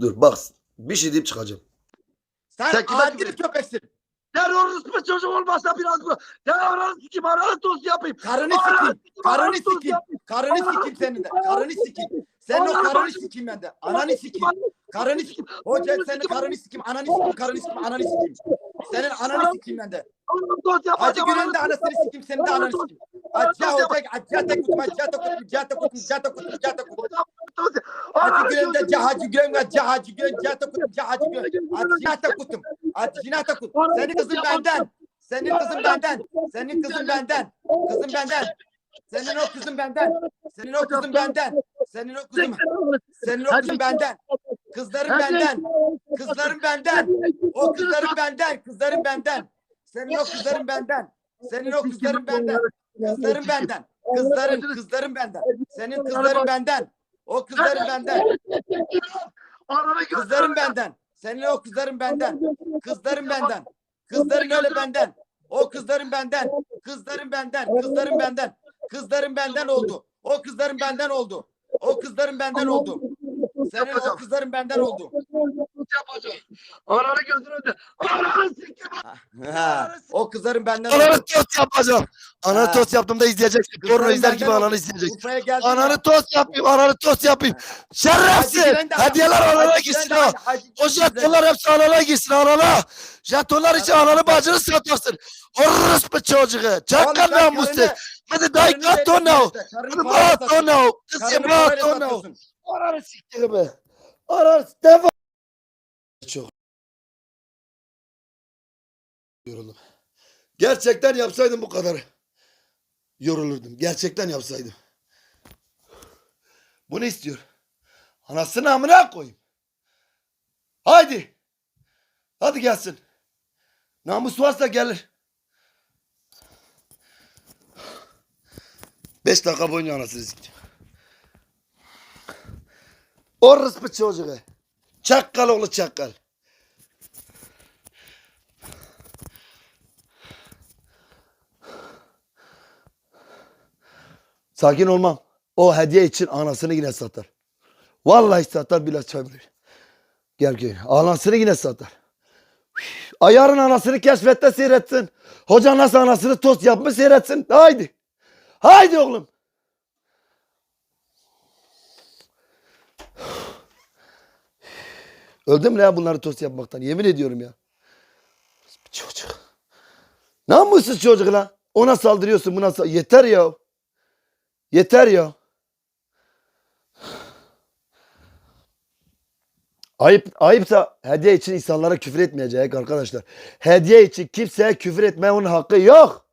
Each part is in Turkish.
Dur bak bir şey deyip çıkacağım. Sen, Sen kime adi küfür köpeksin. Terörist bir çocuk olmasa biraz bu. Terörist sikim ananı tost yapayım. Karını Ananı sikeyim. sikim, Karını tost sikeyim. yapayım. Karını sikeyim senin de. Karını sikeyim. Senin o karını bacını- sikeyim ben de. Ananı sikeyim. Karını sikeyim. Hoca senin karını sikeyim. Ananı sikeyim. Karını sikeyim. Ananı sikeyim. Senin ananı sikeyim ben de. Ananı tost Hacı yapacağım. De anasını sikeyim. Senin de ananı sikeyim. Acca hoca. Acca tek kutum. Acca tek kutum. Acca tek kutum. Acca tek kutum. Tek kutum. Hacı Gülen de ca Hacı Gülen ve ca Hacı Gülen. Acca tek kutum. Ca Hacı Gülen. Acca tek kutum. Acca tek kutum. Senin kızın benden. Senin kızın benden. Senin kızın benden. Kızın benden. Senin o kızın benden. Senin o kızın benden. Senin o kızın. Senin o kızın benden. Kızların benden. Kızların benden. O kızların benden. Kızların benden. Senin o kızların benden. Senin o kızların benden. Kızların benden. Kızların, kızların benden. Senin kızların benden. O kızların benden. Kızların benden. Senin o kızların benden. Kızların benden. Kızların öyle benden. O kızların benden. Kızların benden. Kızların benden. Kızların benden oldu. O kızların benden oldu. O kızların benden oldu. Senin o kızların benden oldu. Yapacağım. Ananı gözünü önünde. Ananı sikim. Ha, o kızların benden. Ananı tost yapacağım. Ananı Ha. tost yaptığımda izleyeceksin. Porno izler gibi ananı izleyeceksin. Urfa'ya. Ananı tost yapayım, ananı tost yapayım. Şerefsiz. Hediyeler anana gitsin ha. O jetonlar hepsi anana gitsin anana. Jetonlar için ananı bacını satarsın. Orospu çocuğu. Çakal namussuz. Hadi dayı kat onu. Hadi satıyorsun. onu. Rahat parayla onu. Ananı siktir be. Ananı defa. Yoruldum. Gerçekten yapsaydım bu kadarı. Yorulurdum. Gerçekten yapsaydım. Bunu istiyor. Anasını amına koyayım. Haydi. Hadi gelsin. Namus varsa gelir. Beş dakika boyunca anasını sikeceğim. Orospu çocuğu. Çakkal oğlu çakkal. Sakin olmam. O hediye için anasını yine satar. Vallahi satar biraz çay verir. Gel gel. Anasını yine satar. Ayarın anasını keşfette seyretsin. Hoca nasıl anasını tost yapmış seyretsin. Haydi. Haydi oğlum. Öldüm ya bunları tost yapmaktan. Yemin ediyorum ya. Çocuk. Namussuz çocuk lan. Ona saldırıyorsun buna sal- Yeter ya. Yeter ya. Ayıp, ayıpsa hediye için insanlara küfür etmeyecek arkadaşlar. Hediye için kimseye küfür etmeye onun hakkı yok.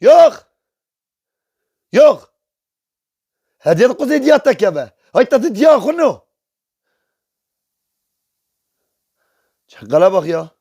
Yok. Yok. Hediye kuzey diyatta kebe. Hayta di diyakonu. Çakala bak ya.